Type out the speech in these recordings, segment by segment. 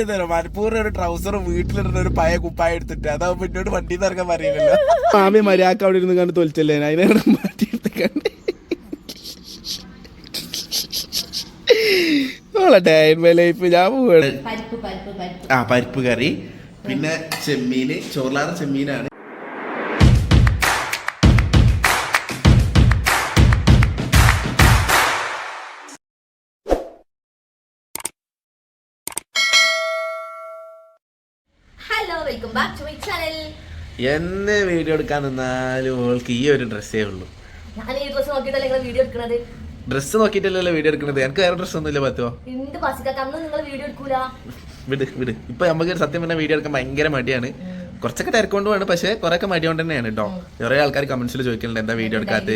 എന്ത് ചെയ്തോ മനപ്പൂർവം ഒരു ട്രൗസർ വീട്ടിലിരുന്ന ഒരു പഴയ കുപ്പായ എടുത്തിട്ട് അതാവുമ്പോ എന്നോട് വണ്ടി നിറക്കാൻ പറയുന്നില്ല മാമി മര്യാദയ്ക്ക് അവിടെ ഇരുന്ന് കണ്ട് തൊലിച്ചല്ലേ? അതിനെ മാറ്റി എടുത്തേക്കണ്ട് ലൈഫ് ഞാൻ പോവാണ്. പരിപ്പ് പരിപ്പ് പരിപ്പ്. ആ പരിപ്പ് കറി. പിന്നെ ചെമ്മീന് ചോറിലാറ് ചെമ്മീനാണ്. Welcome back to my channel എന്നെ വീഡിയോ എടുക്കാൻ നിന്നാലും ഓൾക്ക് ഈ ഒരു ഡ്രസ്സേ ഉള്ളൂ. ഞാൻ ഈ ഡ്രസ്സ് നോക്കിയിട്ടല്ലേ നിങ്ങൾ വീഡിയോ എടുക്കുന്നത് ഡ്രസ്സ് നോക്കിയിട്ടല്ലല്ലോ വീഡിയോ എടുക്കുന്നത് എനിക്ക് വേറെ ഡ്രസ്സ് ഒന്നുമില്ല പറ്റുമോ എന്ത് പസിക്കാക്ക അന്ന് നിങ്ങൾ വീഡിയോ എടുക്കൂല. വിട് വിട്. ഇപ്പൊ നമുക്ക് സത്യം പറഞ്ഞ വീഡിയോ എടുക്കാൻ ഭയങ്കര മടിയാണ്. കുറച്ചൊക്കെ തിരക്കൊണ്ടുമാണ് പക്ഷെ കുറെയൊക്കെ മടിയോണ്ട് തന്നെയാണ് കേട്ടോ കുറെ ആൾക്കാർ കമന്റ്സിൽ ചോദിക്കുന്നുണ്ട് എന്താ വീഡിയോ എടുക്കാത്ത?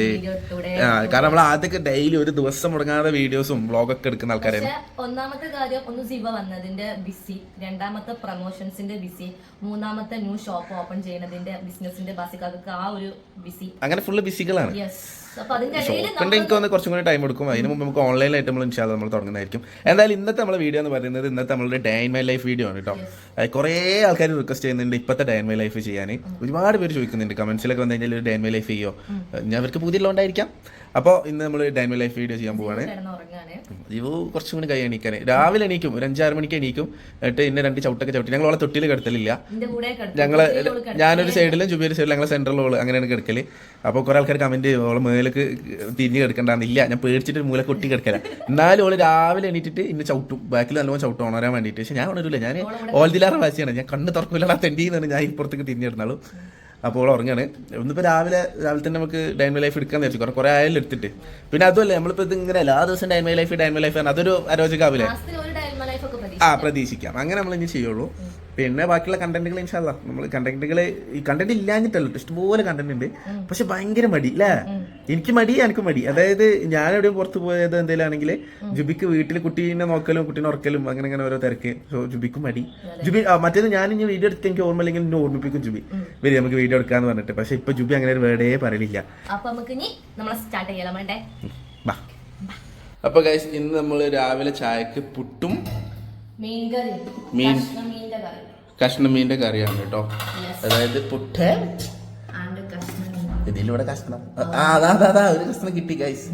കാരണം നമ്മൾ ആദ്യമൊക്കെ ഡെയിലി ഒരു ദിവസം മുടങ്ങാതെ വീഡിയോസും വ്ളോഗൊക്കെ എടുക്കുന്ന ആൾക്കാരാണ്. ഒന്നാമത്തെ കാര്യം ഒന്ന് സിവ വന്നതിന്റെ ബിസി രണ്ടാമത്തെ പ്രൊമോഷൻസിന്റെ ബിസി മൂന്നാമത്തെ ന്യൂ ഷോപ്പ് ഓപ്പൺ ചെയ്യുന്നതിന്റെ ബിസിനസിന്റെ ബാസിക്കാർക്ക് ആ ഒരു ബിസി അങ്ങനെ ഫുള്ള് ബിസികളാണ് യെസ് എനിക്ക് വന്ന് കുറച്ചും കൂടി ടൈം എടുക്കും. അതിന് മുമ്പ് നമുക്ക് ഓൺലൈനായിട്ട് നമ്മൾ ഇൻഷാല്ല നമ്മൾ തുടങ്ങുന്നതായിരിക്കും. എന്തായാലും ഇന്നത്തെ നമ്മളെ വീഡിയോ എന്ന് പറയുന്നത് ഇന്നത്തെ നമ്മളുടെ day in my life video ആണ് കേട്ടോ. കുറേ ആൾക്കാർ റിക്വസ്റ്റ് ചെയ്യുന്നുണ്ട് ഇപ്പോഴത്തെ ഡേ ഇൻ മൈ ലൈഫ് ചെയ്യാൻ. ഒരുപാട് പേര് ചോദിക്കുന്നുണ്ട്. കമന്റ്സിലൊക്കെ വന്നു കഴിഞ്ഞാൽ ഒരു ഡേ ഇൻ മൈ ലൈഫ് ചെയ്യോ? ഞാൻ അവർക്ക് പുതിയുള്ളതുകൊണ്ടായിരിക്കാം അപ്പോൾ ഇന്ന് നമ്മൾ day in my life video ചെയ്യാൻ പോവാണ്. ജീവു കുറച്ചും കൂടി കൈ എണീക്കാൻ രാവിലെ എണീക്കും. ഒരു അഞ്ചാറ് മണിക്ക് എണീക്കും. എന്നിട്ട് ഇന്നെ രണ്ട് ചവിട്ടൊക്കെ ചവിട്ടി. ഞങ്ങൾ ഓളെ തൊട്ടിൽ കിടത്തലില്ല. ഞങ്ങൾ. ഞാനൊരു സൈഡിലും ജുബിയൊരു സൈഡിലും ഞങ്ങളെ സെൻട്രൽ ഓൾ അങ്ങനെയാണ് കിടക്കൽ. അപ്പോൾ കുറെ ആൾക്കാർ കമന്റ് ചെയ്യും. ഓളെ മേലേക്ക് തിരിഞ്ഞ് കിടക്കണ്ടാന്നില്ല ഞാൻ പേടിച്ചിട്ട് മൂലക്ക് മൂല കൊട്ടി കിടക്കല. എന്നാലും ഓൾ രാവിലെ എണീറ്റിട്ട് ഇന്ന് ചവിട്ടും. ബാക്കിൽ നല്ലോണം ചവിട്ടും ഉണരാൻ വേണ്ടിയിട്ട്. പക്ഷെ ഞാൻ ഉണരില്ല ഞാൻ ഓൾദിലാറ വാശിയാണ്. ഞാൻ കണ്ണ് തുറക്കില്ല തെണ്ടിന്നാണ് ഞാൻ ഇപ്പുറത്തേക്ക് തിരിഞ്ഞിടുന്നാളും അപ്പോൾ ഉറങ്ങാണ്. ഇന്നിപ്പോൾ രാവിലെ രാവിലെ തന്നെ നമുക്ക് ഡൈൻമൈ ലൈഫ് എടുക്കാൻ വിചാരിച്ചു. കുറേ കുറേ ആയാലും എടുത്തിട്ട്. പിന്നെ അതുമല്ല നമ്മളിപ്പോൾ ഇത് ഇങ്ങനെ എല്ലാ ദിവസം ഡൈൻമൈ ലൈഫ് ഡൈൻമൈ ലൈഫ് ആണ് അതൊരു അരോചകാവില്ലേ ആ പ്രതീക്ഷിക്കാം. അങ്ങനെ നമ്മൾ ഇനി ചെയ്യുള്ളൂ. പിന്നെ ബാക്കിയുള്ള കണ്ടന്റുകൾ ഇൻഷാല്ല നമ്മൾ കണ്ടന്റുകൾ ഈ കണ്ടന്റ് ഇല്ലാഞ്ഞിട്ടല്ലോ ട്ടോ. ഇഷ്ടംപോലെ കണ്ടന്റ് ഉണ്ട്. പക്ഷെ ഭയങ്കര മടി അല്ലേ എനിക്ക് മടി എനിക്ക് മടി. അതായത് ഞാൻ എവിടെയും പുറത്ത് പോയത് എന്തെങ്കിലും ആണെങ്കിൽ ജുബിക്ക് വീട്ടിൽ കുട്ടീനെ നോക്കലും കുട്ടീനെ ഉറക്കലും അങ്ങനെ അങ്ങനെ ഓരോ തിരക്ക്. സോ ജുബിക്ക് മടി. ജുബി മറ്റേത് ഞാൻ ഇനി വീഡിയോ എടുത്ത് എനിക്ക് ഓർമ്മ ഇല്ലെങ്കിൽ എന്നെ ഓർമ്മിപ്പിക്കും ജുബി. വരി നമുക്ക് വീഡിയോ എടുക്കാന്ന് പറഞ്ഞിട്ട്. പക്ഷെ ഇപ്പൊ ജുബി അങ്ങനെ ഒരു വേർഡേ പറയലില്ല. അപ്പൊ നമുക്ക് ഇനി നമ്മൾ സ്റ്റാർട്ട് വേണ്ടേ അപ്പൊ ഇന്ന് നമ്മൾ രാവിലെ ചായക്ക് പുട്ടും മീൻ. കഷ്ണം കറിയാണ് കേട്ടോ. അതായത് പുട്ട്. ഇതിലൂടെ കഷ്ണം. ആ. അതാ അതാ അതാ ഒരു കഷ്ണം കിട്ടി ഗൈസ്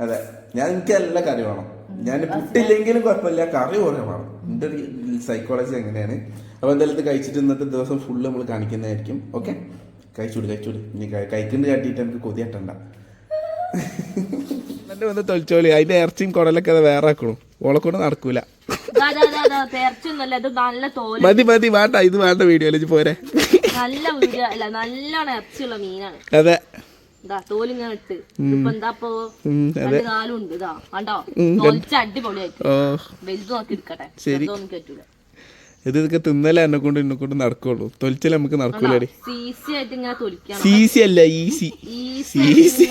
അതെ ഞാൻ എനിക്ക് നല്ല കറി വേണം. ഞാൻ പുട്ടില്ലെങ്കിലും കുഴപ്പമില്ല കറി കുറേ വേണം. എന്റെ ഒരു സൈക്കോളജി അങ്ങനെയാണ്. അപ്പോൾ എന്തായാലും ഇത് കഴിച്ചിട്ട് ഇന്നത്തെ ദിവസം ഫുള്ള് നമ്മൾ കാണിക്കുന്നതായിരിക്കും. ഓക്കെ കഴിച്ചൂട് കഴിച്ചൂട്. ഇനി കഴിക്കുന്നുണ്ട് കാട്ടിയിട്ട് എനിക്ക് കൊതിയട്ടണ്ട എന്റെ വന്ന് തൊളിച്ചോളി. അതിന്റെ ഇറച്ചിയും കുടലൊക്കെ അത് വേറെ ആക്കണു ഓളെ കൊണ്ട് നടക്കൂല. മതി മതി വേണ്ട. ഇത് വേണ്ട വീഡിയോയിലേക്ക് പോരെ. നല്ല വീഡിയോ. അല്ല നല്ലോണം ഇറച്ചിയുള്ള മീനാണ്. അതെ. അടിപൊളിയായിട്ട്. വലുത് നോക്കി എടുക്കട്ടെ പറ്റൂല ഇത് ഇതൊക്കെ തിന്നലേ എന്നെ കൊണ്ട് എന്നെ കൊണ്ട് നടക്കുള്ളൂ. തൊലിച്ചാൽ നമുക്ക് നടക്കൂലേ സീസി അല്ല ഈസി സീസി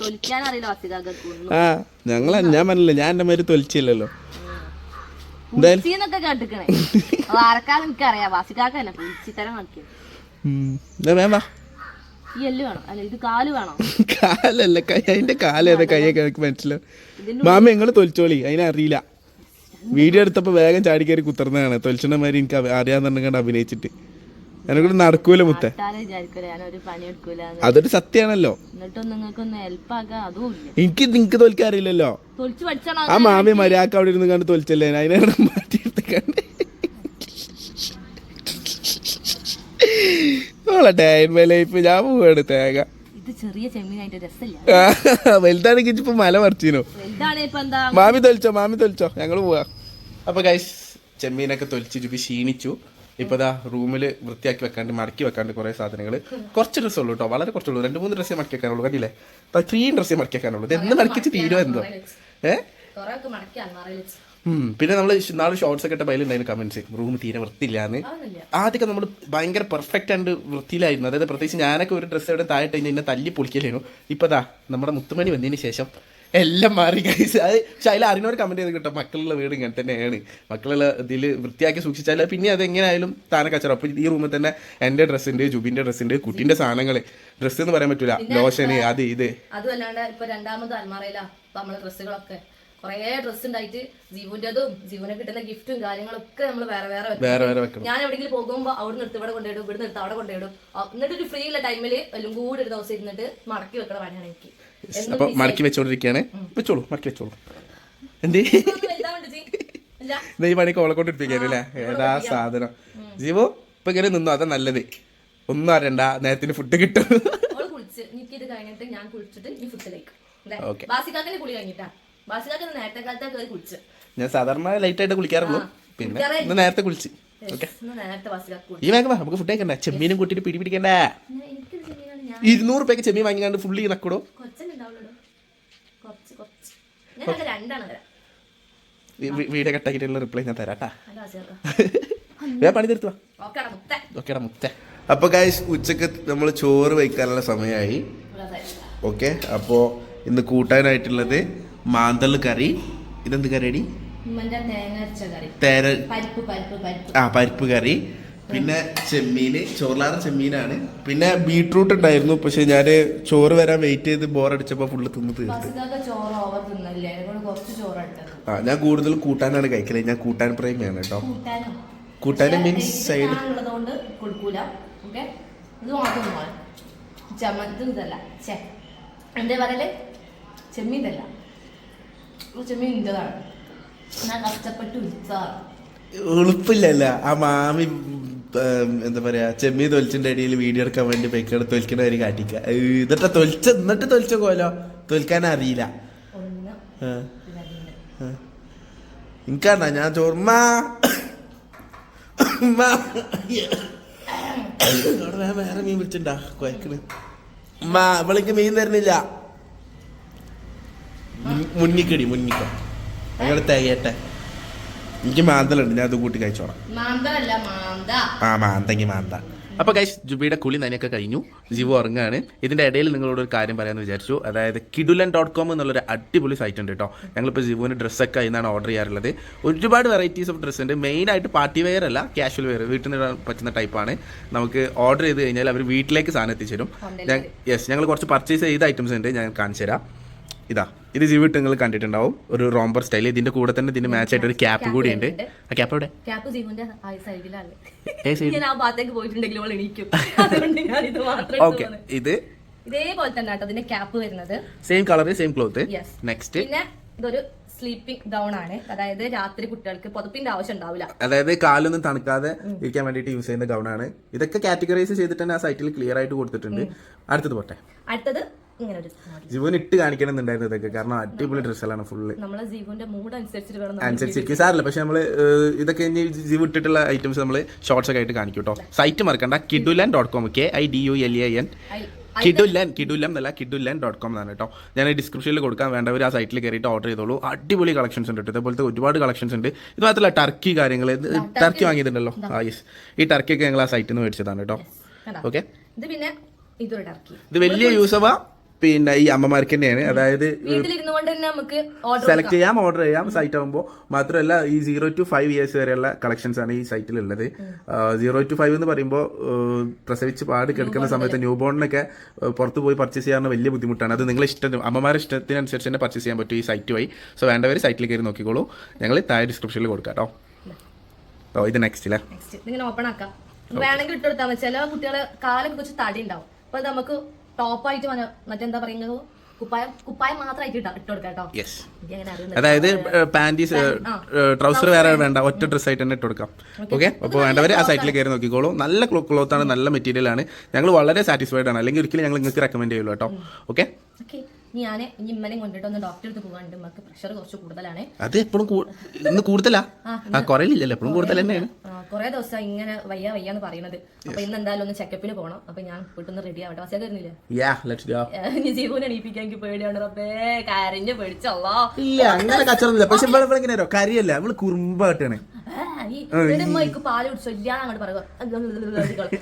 തൊലിക്കാൻ അറിയില്ല വസികാക്കൊന്നും ആ ഞങ്ങൾ ഞാൻ പറഞ്ഞില്ല ഞാൻ എന്റെ മാതിരി തൊലിച്ചില്ലല്ലോ. കാലല്ല അതിന്റെ കാലേതാ കൈയൊക്കെ മനസ്സിലാവും. മാമ ഞങ്ങൾ തൊലിച്ചോളി. അതിനറിയില്ല. വീഡിയോ എടുത്തപ്പോൾ വേഗം ചാടിക്കയറി കുത്തർന്നതാണ്. തൊലിച്ചണ മാതിരി എനിക്ക് അറിയാന്ന് കണ്ട് അഭിനയിച്ചിട്ട്. എനക്കൂടെ നടക്കൂല മുത്ത. അതൊരു സത്യാണല്ലോ. എനിക്ക് നിങ്ങക്ക് തോൽക്കാൻ അറിയില്ലല്ലോ. തൊലിച്ച് പഠിച്ചണോ ആ മാമി മര്യാദയ്ക്ക് അവിടെ ഇരുന്ന് കണ്ട് തോൽച്ചല്ലേ? അതിനെ മാറ്റിയെടുത്ത് കണ്ട് ഓളെ ടൈം ലൈഫ് ഞാൻ പോവാണ് തേങ്ങ. ഇത് ചെറിയ ചെമ്മീനായിട്ട് രസമില്ല. ആ, വലുതാണെങ്കിൽ ഇപ്പൊ മല മറിച്ചിനോ മാമി തൊലിച്ചോ മാമി തൊലിച്ചോ. ഞങ്ങൾ പോവാ. അപ്പൊ ഗൈസ് ചെമ്മീനൊക്കെ തൊലിച്ച് ചുപ്പി ക്ഷീണിച്ചു. ഇപ്പൊ ദാ റൂമിൽ വൃത്തിയാക്കി വെക്കാണ്ട് മടക്കി വെക്കാണ്ട് കുറെ സാധനങ്ങൾ കുറച്ച് ഡ്രസ്സ് ഉള്ളൂ കേട്ടോ വളരെ കുറച്ചുള്ളൂ രണ്ട് മൂന്ന് ഡ്രസ്സേ മടക്കി വെക്കാനുള്ളൂ. കണ്ടില്ലേ? അപ്പൊ ത്രീ ഡ്രസ്സേ മടക്കി വെക്കാനുള്ളൂ. ഇത് എന്ന് മടക്കിച്ച് തീരുമോ എന്തോ? ഏ? പിന്നെ നമ്മൾ നാളെ ഷോർട്സ് ഒക്കെ ഇട്ട ബയലുണ്ടായിരുന്നു കമന്റ്സ് റൂം തീരെ വൃത്തിയില്ലാന്ന്. ആദ്യമൊക്കെ നമ്മൾ ഭയങ്കര പെർഫെക്റ്റ് ആൻഡ് വൃത്തിയിലായിരുന്നു. അതായത് പ്രത്യേകിച്ച് ഞാനൊക്കെ ഒരു ഡ്രസ്സ് എവിടെ താഴെ കഴിഞ്ഞാൽ എന്നെ തല്ലി പൊളിക്കലായിരുന്നു. ഇപ്പൊ ദാ നമ്മുടെ മുത്തുമണി വന്നതിന് ശേഷം എല്ലാം മാറി കഴിച്ച് അത് പക്ഷെ അതിൽ അറിഞ്ഞവർ കമന്റ് ചെയ്ത് കിട്ടും മക്കളുള്ള വീട് ഇങ്ങനെ തന്നെയാണ്. മക്കളുള്ള ഇതിൽ വൃത്തിയാക്കി സൂക്ഷിച്ചാൽ പിന്നെ അത് എങ്ങനെയായാലും താന കച്ചറ അപ്പോൾ ഈ റൂമിൽ തന്നെ എന്റെ ഡ്രസ്സുണ്ട് ജുബിന്റെ ഡ്രസ്സുണ്ട് കുട്ടീന്റെ സാധനങ്ങൾ ഡ്രസ്സ് എന്ന് പറയാൻ പറ്റൂല. ലോഷന് അത് ഇത്. അതുമല്ലാണ്ട് ഇപ്പോൾ ഇപ്പൊ രണ്ടാമത് അൽമാറയിലാ ഇപ്പൊ നമ്മളെ ഡ്രസ്സുകളൊക്കെ കുറേ ഡ്രസ്സ് ഉണ്ടായിട്ട് ജീവന്റെതും ജീവനെ കിട്ടുന്ന ഗിഫ്റ്റും കാര്യങ്ങളൊക്കെ നമ്മൾ വേറെ വേറെ വെക്കും. ഞാൻ എവിടെങ്കിലും പോകുമ്പോൾ അവിടെ നിർത്തി ഇവിടെ കൊണ്ടുപോയിടും ഇവിടെ നിർത്തി അവിടെ കൊണ്ടുപോയിടും എന്നിട്ട് ഒരു ഫ്രീ ഉള്ള ടൈമിൽ എല്ലാം കൂടി ഒരു ദിവസം ഇരുന്നിട്ട് മടക്കി വെക്കണ പണിയാണ് എനിക്ക്. അപ്പൊ മടക്കി വെച്ചോണ്ടിരിക്കുകയാണ് വെച്ചോളൂ മടക്കി വെച്ചോളൂ. എന്തേ? ഈ പണി ഓളെ കൊണ്ടിരിപ്പിക്കാനല്ലേ ഏതാ സാധനം? ജീവോ ഇപ്പൊ ഇങ്ങനെ നിന്നു അതാ നല്ലത്. ഒന്നും അറിയണ്ട നേരത്തിന് ഫുഡ് കിട്ടും. കുളിച്ച് എനിക്ക് ഇത് കഴിഞ്ഞിട്ട് ഞാൻ കുളിച്ചിട്ട് ഈ ഫുഡ് കഴിക്കും. ബാസിക്കാക്കിന്റെ കുളി കഴിഞ്ഞിട്ടാ. ബാസിക്കാക്ക് നേരത്തെ കാലത്തെ കയറി കുളിച്ച്. ഞാൻ സാധാരണ ലൈറ്റ് ആയിട്ട് കുളിക്കാറുള്ളൂ. പിന്നെ ഇന്ന് നേരത്തെ കുളിച്ച്. ഓക്കെ ഇന്ന് നേരത്തെ ബാസിക്കാക്ക് കുളി ഈ വേഗം നമുക്ക് ഫുഡ് കഴിക്കണ്ട? ചെമ്മീനും കൂട്ടിട്ട് പിടി പിടിക്കണ്ടേ? ഞാൻ ഇരുന്നൂറ് രൂപയ്ക്ക് ചെമ്മീൻ വാങ്ങിക്കാണ്ട് ഫുള്ളി നക്കടോ. വീഡിയോ കട്ടാക്കിയിട്ടുള്ള റിപ്ലൈ ഞാൻ തരാട്ടാ. വേ പണി തീർത്തു ഓക്കെടാ മുത്ത. ഓക്കേടാ മുത്ത. അപ്പൊ ഗൈസ് ഉച്ചയ്ക്ക് നമ്മൾ ചോറ് വയ്ക്കാനുള്ള സമയമായി. ഓക്കെ അപ്പോൾ ഇന്ന് കൂട്ടാനായിട്ടുള്ളത് മാന്തൾ കറി. ഇതെന്ത് കറിയടി? ആ പരിപ്പ് കറി. പിന്നെ ചെമ്മീൻ ചോറിലാറ് ചെമ്മീനാണ്. പിന്നെ ബീട്രൂട്ട് ഉണ്ടായിരുന്നു പക്ഷെ ഞാൻ ചോറ് വരാൻ വെയിറ്റ് ചെയ്ത് ബോറടിച്ചപ്പോൾ ഫുള്ള് തിന്ന് തീർത്ത്. ആ ഞാൻ കൂടുതൽ കൂട്ടാനാണ് കഴിക്കൽ. ഞാൻ കൂട്ടാൻ പ്രേമിയാണ് കേട്ടോ. കൂട്ടാൻ കൂട്ടാനും മീൻസ് സൈഡ് ഉള്ളതുകൊണ്ട് കൊടുക്കൂല. ഓക്കെ? ഇത് മാത്രം പോകാൻ ചമ്മന്തും ഇതല്ല. ചെ എന്താ പറയൽ? ചെമ്മീൻ ഇന്റെതാണ് ഞാൻ കഷ്ടപ്പെട്ട് വിളിച്ചതാണ് എളുപ്പില്ലല്ല. ആ മാമി എന്താ പറയാ ചെമ്മീൻ തൊലിച്ചിന്റെ അടിയിൽ വീഡിയോ എടുക്കാൻ വേണ്ടി പൈക്കടെ തൊലിക്കണ കാര്യം കാട്ടിക്ക. എന്നിട്ട് തൊലിച്ച എന്നിട്ട് തൊലിച്ച കോലോ? തൊലിക്കാൻ അറിയില്ല. എനിക്കാണ്ടാ ഞാൻ ചോർമ്മ വേറെ മീൻ വിളിച്ചിണ്ടാ കൊയക്കണ്. ഉമ്മ ഇവളിക്ക് മീൻ തരുന്നില്ല. മുന്നിക്കടി മുന്നിക്ക. അയാൾ തികയട്ടെ. എനിക്ക് മാന്തലുണ്ട് ഞാൻ അത് കൂട്ടി കഴിച്ചോളാം. ആ മാന്തങ്കി മാന്ത. അപ്പോൾ ഗൈസ് ജുബിയുടെ കുളി നനയൊക്കെ കഴിഞ്ഞു. ജിവു ഉറങ്ങാണ്. ഇതിന്റെ ഇടയിൽ നിങ്ങളോട് ഒരു കാര്യം പറയാമെന്ന് വിചാരിച്ചു. അതായത് കിഡുലൻ ഡോട്ട് കോം എന്നുള്ളൊരു അടിപൊളി സൈറ്റ് ഉണ്ട് കേട്ടോ ഞങ്ങളിപ്പോൾ ജിവുവിന് ഡ്രസ്സൊക്കെ ആയിരുന്നാണ് ഓർഡർ ചെയ്യാറുള്ളത്. ഒരുപാട് വെറൈറ്റീസ് ഓഫ് ഡ്രസ്സ് ഉണ്ട്. മെയിൻ ആയിട്ട് പാർട്ടി വെയർ അല്ല കാഷ്വൽ വെയർ വീട്ടിൽ നിന്ന് പറ്റുന്ന ടൈപ്പാണ് നമുക്ക് ഓർഡർ ചെയ്ത് കഴിഞ്ഞാൽ അവർ വീട്ടിലേക്ക് സാധനം എത്തിച്ചു തരും യെസ് ഞങ്ങൾ കുറച്ച് പർച്ചേസ് ചെയ്ത ഐറ്റംസ് ഉണ്ട്. ഞാൻ കാണിച്ചു തരാം ഇതാ. ഇത് ജീവിട്ട് നിങ്ങൾ കണ്ടിട്ടുണ്ടാവും. ഒരു റോംബർ സ്റ്റൈൽ. ഇതിന്റെ കൂടെ തന്നെ ഇതിന്റെ മാച്ച് ആയിട്ട് ഒരു ക്യാപ്പ് കൂടി ഉണ്ട്. ആ ക്യാപ്പ് എവിടെ? ക്യാപ്പ് ജീവന്റെ സൈഡിലാണ് ഞാൻ ആ ഭാഗത്തേക്ക് പോയിട്ടുണ്ടെങ്കിൽ അവൾ എണീക്കും. അതുകൊണ്ട് ഞാൻ ഇത് മാത്രം ഓക്കെ ഇത്? ഇതേപോലെ തന്നെ കേട്ടോ അതിന്റെ ക്യാപ്പ് വരുന്നത്. Same colour same cloth next പിന്നെ ഇതൊരു സ്ലീപ്പിംഗ് ഡൗൺ ആണ്. അതായത് രാത്രി കുട്ടികൾക്ക് പുതപ്പിന്റെ ആവശ്യം ഉണ്ടാവില്ല. അതായത് കാലൊന്നും തണുക്കാതെ ഇരിക്കാൻ വേണ്ടിയിട്ട് യൂസ് ചെയ്യുന്ന ഗൗണാണ് ഇതൊക്കെ കാറ്റഗറൈസ് ചെയ്തിട്ട് തന്നെ ആ സൈറ്റിൽ ക്ലിയർ ആയിട്ട് കൊടുത്തിട്ടുണ്ട്. അടുത്തത് പോട്ടെ. അടുത്തത് ഇങ്ങനെ ഒരു ജീവൻ ഇട്ട് കാണിക്കണമെന്നുണ്ടായിരുന്നു ഇതൊക്കെ. കാരണം അടിപൊളി ഡ്രസ്സുകളാണ് ഫുള്ള് നമ്മളെ ജീവന്റെ മൂഡ് അനുസരിച്ചിട്ട് വേണം അനുസരിച്ചിരിക്കും. സാറില്ല പക്ഷെ നമ്മൾ ഇതൊക്കെ ഇനി ജീവ് ഇട്ടിട്ടുള്ള ഐറ്റംസ് നമ്മൾ ഷോർട്സ് ഒക്കെ ആയിട്ട് കാണിക്കും കേട്ടോ സൈറ്റ് മറക്കണ്ട. Kidulan dot com K I D U L A N I- Kidulan Kidulam എന്നല്ല കിഡുലാൻ ഡോട്ട് കോം എന്നാണ് കേട്ടോ ഞാൻ ഡിസ്ക്രിപ്ഷനിൽ കൊടുക്കാൻ വേണ്ടവർ ആ സൈറ്റിൽ കയറിയിട്ട് ഓർഡർ ചെയ്തോളൂ. അടിപൊളി കളക്ഷൻസ് ഉണ്ട് കേട്ടോ ഇതേപോലത്തെ ഒരുപാട് കളക്ഷൻസ് ഉണ്ട്. ഇത് മാത്രമല്ല ടർക്കി കാര്യങ്ങൾ ടർക്കി വാങ്ങിയിട്ടുണ്ടല്ലോ. ആ യെസ് ഈ ടർക്കിയൊക്കെ ഞങ്ങൾ ആ സൈറ്റിൽ നിന്ന് മേടിച്ചതാണ് കേട്ടോ ഓക്കെ ഇത് വലിയ യൂസവാ പിന്നെ ഈ അമ്മമാർക്ക് തന്നെയാണ്. അതായത് സെലക്ട് ചെയ്യാം ഓർഡർ ചെയ്യാം സൈറ്റ് ആകുമ്പോൾ മാത്രമല്ല ഈ സീറോ ടു ഫൈവ് ഇയേഴ്സ് വരെയുള്ള കളക്ഷൻസ് ആണ് ഈ സൈറ്റിൽ ഉള്ളത് സീറോ ടു ഫൈവ് എന്ന് പറയുമ്പോൾ പ്രസവിച്ച് പാട് കിടക്കുന്ന സമയത്ത് ന്യൂ ബോണിനൊക്കെ പുറത്ത് പോയി പർച്ചേസ് ചെയ്യാൻ വലിയ ബുദ്ധിമുട്ടാണ്. അത് നിങ്ങളെ ഇഷ്ടം അമ്മമാരുടെ ഇഷ്ടത്തിനനുസരിച്ച് തന്നെ പർച്ചേസ് ചെയ്യാൻ പറ്റും ഈ സൈറ്റ് വഴി. സോ വേണ്ടവർ സൈറ്റിൽ കയറി നോക്കിക്കോളൂ. ഞങ്ങൾ താഴെ ഡിസ്ക്രിപ്ഷനിൽ കൊടുക്കാം കേട്ടോ. ഓ ഇത് നെക്സ്റ്റ് അല്ലേ ഓപ്പൺ ആക്കാം. വേണമെങ്കിൽ ഇട്ടുകൊടുത്താൽ ചില കുട്ടികളെ കാലൊക്കെ കുറച്ച് തടി ഉണ്ടാവും. അപ്പൊ നമുക്ക് ടോപ്പായിട്ട് മറ്റെന്താ പറയുന്നത്? അതായത് പാന്റീസ് ട്രൗസർ വേറെ വേണ്ട. ഒറ്റ ഡ്രസ് ആയിട്ട് തന്നെ ഇട്ട് കൊടുക്കാം. ഓക്കെ. അപ്പോൾ വേണ്ടവർ ആ സൈറ്റിൽ കയറി നോക്കിക്കോളൂ. നല്ല ക്ലോത്ത് ആണ് നല്ല മെറ്റീരിയൽ ആണ്. ഞങ്ങൾ വളരെ സാറ്റിസ്ഫൈഡ് ആണ്. അല്ലെങ്കിൽ ഒരിക്കലും ഞങ്ങൾ നിങ്ങൾക്ക് റെക്കമെൻഡ് ചെയ്യുള്ളൂ കേട്ടോ. ഓക്കെ ഞാൻ ഇനി ഇമ്മനെയും കൊണ്ടിട്ട് ഒന്ന് ഡോക്ടറെ അടുത്ത് പോകാണ്ട് നമുക്ക് പ്രഷർ കുറച്ച് കൂടുതലാണ്. അത് എപ്പോഴും ഇന്ന് കൂടുതലാ? കുറയില്ലല്ലോ. എപ്പോഴും കൂടുതൽ തന്നെയാണ്. കുറെ ദിവസം ഇങ്ങനെ വയ്യ വയ്യ എന്ന് പറയുന്നത്. അപ്പൊ ഇന്ന് എന്തായാലും ഒന്ന് ചെക്കപ്പിന് പോകണം അപ്പൊ ഞാൻ റെഡി ആവട്ടെ. ഇനി ജീവനെ എണീപ്പിക്കാൻ എനിക്ക് പേടിയാണ് റബ്ബേ കരഞ്ഞ് പേടിച്ചല്ലോ ഇല്ല അങ്ങനെ കച്ചറൊന്നുമില്ല പക്ഷെ ഇവിടെ ഇവിടെ ഇങ്ങനെ കരിയല്ല. കുറുമ്പാട്ടാണ്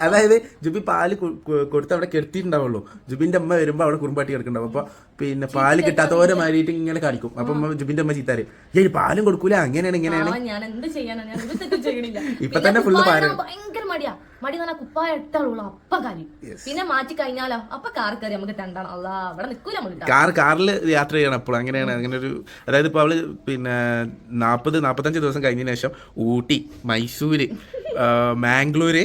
അതായത് ജുബി പാൽ കൊടുത്ത് അവിടെ കെടുത്തിട്ടുണ്ടാവുള്ളൂ ജുബിന്റെ അമ്മ വരുമ്പോ അവിടെ കുറുമ്പാട്ടി കിടക്കുന്നുണ്ടാവും. അപ്പൊ പിന്നെ പാൽ കിട്ടാത്തവരെ മാറിയിട്ട് ഇങ്ങനെ കാണിക്കും അപ്പൊ ജുബിന്റെ അമ്മ ചീത്താര് ഈ പാലും കൊടുക്കൂല. അങ്ങനെയാണ് ഇങ്ങനെയാണ്. ഇപ്പൊ തന്നെ ഫുള്ള് പാരം. ഭയങ്കര മടിയാ. മടി എന്ന് പറഞ്ഞാൽ കുപ്പായ ഇട്ടാളുള്ളൂ അപ്പ കാര്യം. പിന്നെ മാറ്റി കഴിഞ്ഞാലോ അപ്പൊ കാർ കയറി നമുക്ക് തണ്ടാണ് അല്ല അവിടെ നിൽക്കൂല നമ്മൾ കാർ കാറിൽ യാത്ര ചെയ്യണം അപ്പോൾ അങ്ങനെയാണ് അങ്ങനെ ഒരു അതായത് ഇപ്പോൾ അവൾ പിന്നെ നാൽപ്പത് നാൽപ്പത്തഞ്ച് ദിവസം കഴിഞ്ഞതിന് ശേഷം ഊട്ടി മൈസൂര് മാംഗ്ലൂര്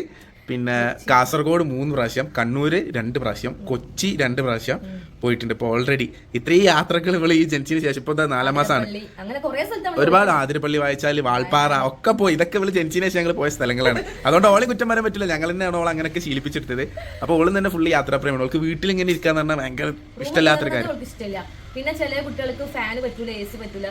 പിന്നെ കാസർഗോഡ് മൂന്ന് പ്രാവശ്യം കണ്ണൂര് രണ്ട് പ്രാവശ്യം കൊച്ചി രണ്ട് പ്രാവശ്യം പോയിട്ടുണ്ട്. ഇപ്പോൾ ഓൾറെഡി ഇത്രയും യാത്രകൾ ഇവൾ ഈ ജനിച്ചതിന് ശേഷം ഇപ്പോൾ ഇതാ നാലാം മാസമാണ് ഒരുപാട് ആതിരപ്പള്ളി വായിച്ചാൽ വാൾപ്പാറ ഒക്കെ പോയി. ഇതൊക്കെ ഇവൾ ജനിച്ചതിന് ശേഷം ഞങ്ങൾ പോയ സ്ഥലങ്ങളാണ്. അതുകൊണ്ട് ഓളെ കുറ്റം പറയാൻ പറ്റില്ല. ഞങ്ങൾ തന്നെയാണ് ഓൾ അങ്ങനെയൊക്കെ ശീലിപ്പിച്ചെടുത്തത്. അപ്പോൾ ഓളും തന്നെ ഫുള്ള് യാത്രാപ്രേമാണ് അവൾക്ക് വീട്ടിൽ ഇങ്ങനെ ഇരിക്കാന്ന് പറഞ്ഞാൽ ഭയങ്കര ഇഷ്ടമില്ലാത്തൊരു കാര്യം. പിന്നെ ചില കുട്ടികൾക്ക് ഫാൻ പറ്റൂല എ സി പറ്റൂല.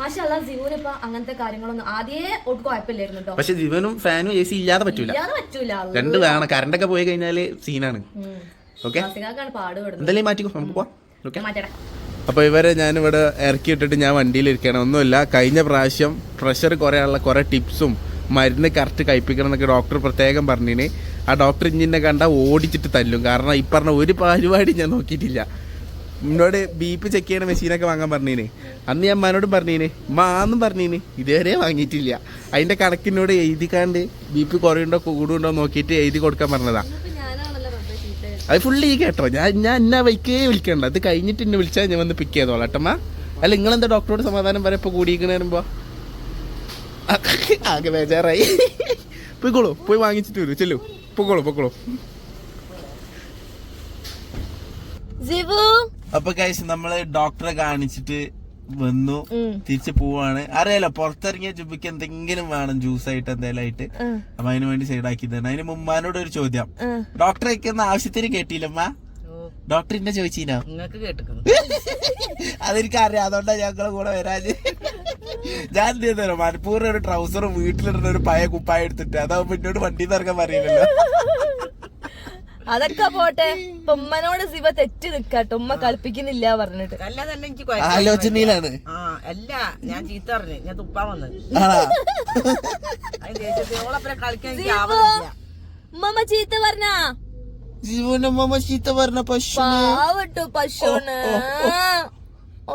മാഷല്ല ജീവന് ഇപ്പൊ അങ്ങനത്തെ കാര്യങ്ങളൊന്നും ആദ്യേ ഒട്ടും കുഴപ്പമില്ലായിരുന്നു കേട്ടോ പക്ഷെ ജീവനും ഫാനും എ സി ഇല്ലാതെ പറ്റൂല. ഇല്ലാതെ പറ്റൂല. രണ്ട് വേണം. കറണ്ടൊക്കെ പോയി കഴിഞ്ഞാൽ സീനാണ് ഓക്കെ എന്തായാലും മാറ്റിക്കോ നമുക്ക് പോവാം. ഓക്കെ മാറ്റടാ അപ്പോൾ ഇവരെ ഞാനിവിടെ ഇറക്കി ഇട്ടിട്ട് ഞാൻ വണ്ടിയിലിരിക്കുകയാണ് ഒന്നുമില്ല. കഴിഞ്ഞ പ്രാവശ്യം പ്രഷർ കുറയാനുള്ള കുറേ ടിപ്സും മരുന്ന് കറക്റ്റ് കഴിപ്പിക്കണം എന്നൊക്കെ ഡോക്ടർ പ്രത്യേകം പറഞ്ഞിന്. ആ ഡോക്ടർ ഇഞ്ഞിനെ കണ്ട ഓടിച്ചിട്ട് തല്ലും. കാരണം ഈ പറഞ്ഞ ഒരു പരിപാടി ഞാൻ നോക്കിയിട്ടില്ല. എന്നോട് ബി പി ചെക്ക് ചെയ്യണ മെഷീനൊക്കെ വാങ്ങാൻ പറഞ്ഞീന്. അന്ന് ഞാൻ അമ്മാനോടും പറഞ്ഞീന് മാന്നും പറഞ്ഞീന് ഇതുവരെ വാങ്ങിയിട്ടില്ല. അതിന്റെ കണക്കിനോട് എഴുതിക്കാണ്ട് ബി പി കുറയുണ്ടോ കൂടുണ്ടോ നോക്കിയിട്ട് എഴുതി കൊടുക്കാൻ പറഞ്ഞതാ. അത് ഫുള്ള് ഈ കേട്ടോ ഞാൻ ഞാൻ എന്നാ വൈക്കേ വിളിക്കണ്ട. അത് കഴിഞ്ഞിട്ട് എന്നെ വിളിച്ചാൽ ഞാൻ വന്ന് പിക്ക് ചെയ്തോളാം ഏട്ടമ്മ അല്ല നിങ്ങളെന്താ ഡോക്ടറോട് സമാധാനം പറയാം? ഇപ്പൊ കൂടിയിരിക്കണ വരുമ്പോൾ ആകെ ബേജാറായി. പോയിക്കോളൂ പോയി വാങ്ങിച്ചിട്ട് വരൂ. ചെല്ലു. പൊക്കോളൂ പൊക്കോളൂ. ജിവു അപ്പൊ കഴിച്ച് നമ്മൾ ഡോക്ടറെ കാണിച്ചിട്ട് വന്നു. തിരിച്ചു പോവാണ്. അറിയാലോ പുറത്തിറങ്ങിയ ചുബിക്ക് എന്തെങ്കിലും വേണം ജ്യൂസ് ആയിട്ട് എന്തെങ്കിലും ആയിട്ട്. അപ്പൊ അതിനു വേണ്ടി സൈഡ് ആക്കി തന്നെ അതിന് മുമ്പാനോട് ഒരു ചോദ്യം. ഡോക്ടറെ ഒന്ന് ആവശ്യത്തിന് കേട്ടില്ലമ്മ ഡോക്ടർ എന്നെ ചോദിച്ചീനോ? അതെനിക്ക് അറിയാം അതുകൊണ്ടാ ഞങ്ങളെ കൂടെ വരാന് ഞാൻ എന്ത് ചെയ്തോ മനപ്പൂർവം ഒരു ട്രൗസറും വീട്ടിലിടുന്ന ഒരു പഴയ കുപ്പായ എടുത്തിട്ട് അതാവുമ്പോ എന്നോട് വണ്ടി ഇറങ്ങാൻ പറയില്ലല്ലോ. അതൊക്കെ പോട്ടെ. ഇപ്പൊ ഉമ്മനോട് ശിവ തെറ്റി നിക്കാട്ടോ ഉമ്മ കളിപ്പിക്കുന്നില്ല പറഞ്ഞിട്ട്. അല്ല തന്നെ എനിക്ക് കുഴപ്പമില്ല. ആലോചനയിലാണ് ആ അല്ല ഞാൻ ചീത്ത പറഞ്ഞു. ഞാൻ തുപ്പാൻ വന്നത്. ആണാ? അതിന് ദേഷ്യത്തിൽ കളിക്കാൻ എനിക്ക് ആവുന്നില്ല ഉമ്മ ചീത്ത പറഞ്ഞാ? ജീവന്റെ അമ്മ ചീത്ത പറഞ്ഞ പശു പാവട്ടോ പശുണ്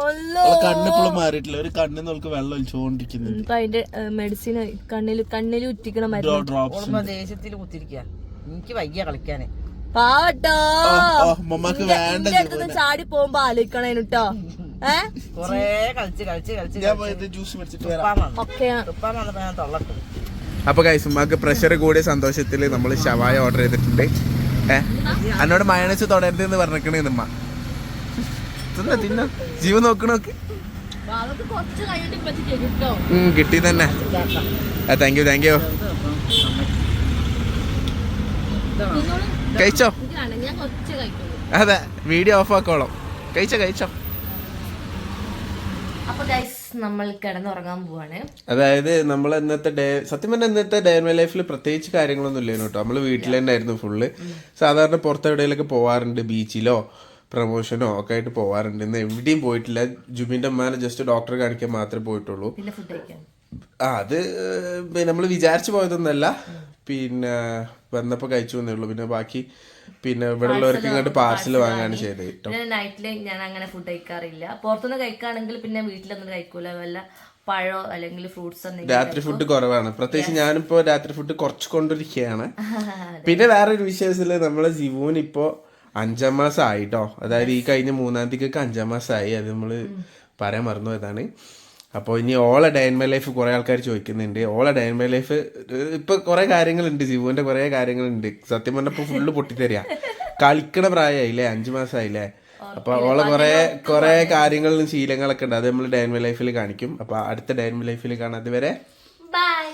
ഒല്ലോ കണ്ണിപ്പോഴും മാറിയിട്ടില്ല. ഒരു കണ്ണിൽ നമുക്ക് വെള്ളം ഒലിച്ചുകൊണ്ടിരിക്കുന്നുണ്ട് ഇപ്പൊ അതിന്റെ മെഡിസിൻ കണ്ണിൽ കണ്ണിൽ ഉറ്റിക്കണ മരുന്ന്. ഡ്രോപ്സ് ഓളപ്പ ദേഷ്യത്തിൽ കുത്തിരിക്കുക എനിക്ക് വയ്യ കളിക്കാന്. പാവട്ടോ ചാടി പോകുമ്പോ ആലോചിക്കണേനുട്ടോ ഏ? കൊറേ കളിച്ച് കളിച്ച് കളിച്ച് ഞാൻ കളിച്ച്. പോയത് ജ്യൂസ് മേടിച്ചിട്ട് അപ്പൊ കൈസ് ഉമ്മാക്ക് പ്രഷർ കൂടിയ സന്തോഷത്തിൽ നമ്മൾ ഷവായ ഓർഡർ ചെയ്തിട്ടുണ്ട്. ഏഹ് എന്നോട് മയണച്ച് തുടരുത് എന്ന് പറഞ്ഞേക്കണേ ഉമ്മ. തിന്ന തിന്ന. ജീവ നോക്കണോക്ക് കേട്ടോ. കിട്ടി തന്നെ. താങ്ക് യു താങ്ക് യു കഴിച്ചോ? ഞാൻ കുറച്ച് കഴിക്കുള്ളൂ അതെ വീഡിയോ ഓഫ് ആക്കോളാം. കഴിച്ചോ കഴിച്ചോ? നമ്മൾ കിടന്നുറങ്ങാൻ പോവാണ്. അതായത് നമ്മൾ ഇന്നത്തെ ഡേ സത്യം പറഞ്ഞാൽ ഇന്നത്തെ ഡേ മൈ ലൈഫിൽ പ്രത്യേകിച്ച് കാര്യങ്ങളൊന്നും ഇല്ലേനു കേട്ടോ നമ്മൾ വീട്ടിൽ തന്നെ ആയിരുന്നു ഫുള്ള് സാധാരണ പുറത്തെവിടെയിലൊക്കെ പോവാറുണ്ട് ബീച്ചിലോ പ്രൊമോഷനോ ഒക്കെ ആയിട്ട് പോവാറുണ്ട്. ഇന്ന് എവിടെയും പോയിട്ടില്ല. ജുബിന്റെ അമ്മാനെ ജസ്റ്റ് ഡോക്ടറെ കാണിക്കാൻ മാത്രമേ പോയിട്ടുള്ളൂ. ആ അത് നമ്മൾ വിചാരിച്ചു പോയതൊന്നല്ല. പിന്നെ വന്നപ്പോൾ കഴിച്ചു ഉള്ളൂ. പിന്നെ ബാക്കി പിന്നെ ഇവിടെ ഉള്ളവർക്ക് ഇങ്ങോട്ട് പാർസൽ വാങ്ങാണ് ചെയ്തത് കേട്ടോ പിന്നെ നൈറ്റിൽ ഞാൻ അങ്ങനെ ഫുഡ് കഴിക്കാറില്ല. പുറത്തുനിന്ന് കഴിക്കുകയാണെങ്കിൽ പിന്നെ വീട്ടിലൊന്നും കഴിക്കൂല. വല്ല പഴോ അല്ലെങ്കിൽ ഫ്രൂട്ട്സ് എന്തെങ്കിലും രാത്രി ഫുഡ് കുറവാണ്. പ്രത്യേകിച്ച് ഞാനിപ്പോ രാത്രി ഫുഡ് കുറച്ച് കൊണ്ടിരിക്കുകയാണ് പിന്നെ വേറൊരു വിശേഷത്തിൽ നമ്മളെ ജീവന് ഇപ്പോ അഞ്ചാം മാസം ആയിട്ടോ അതായത് ഈ കഴിഞ്ഞ മൂന്നാം തീയതിക്കൊക്കെ അഞ്ചാം മാസമായി അത് നമ്മൾ പറയാൻ മറന്നു പോയതാണ് അപ്പോൾ ഇനി all a day in my life കുറേ ആൾക്കാർ ചോദിക്കുന്നുണ്ട്. All a day in my life ഇപ്പോൾ കുറേ കാര്യങ്ങളുണ്ട് ജീവുവിന്റെ കുറേ കാര്യങ്ങളുണ്ട്. സത്യം പറഞ്ഞാൽ ഇപ്പോൾ ഫുള്ള് പൊട്ടിത്തരിക കളിക്കണ പ്രായമായില്ലേ അഞ്ചു മാസമായില്ലേ അപ്പോൾ ഓളെ കുറേ കുറേ കാര്യങ്ങളും ശീലങ്ങളൊക്കെ ഉണ്ട്. അത് നമ്മൾ ഡയൻ മൈ ലൈഫിൽ കാണിക്കും. അപ്പോൾ അടുത്ത ഡയൻ മൈ ലൈഫിൽ കാണാം. അതുവരെ ബൈ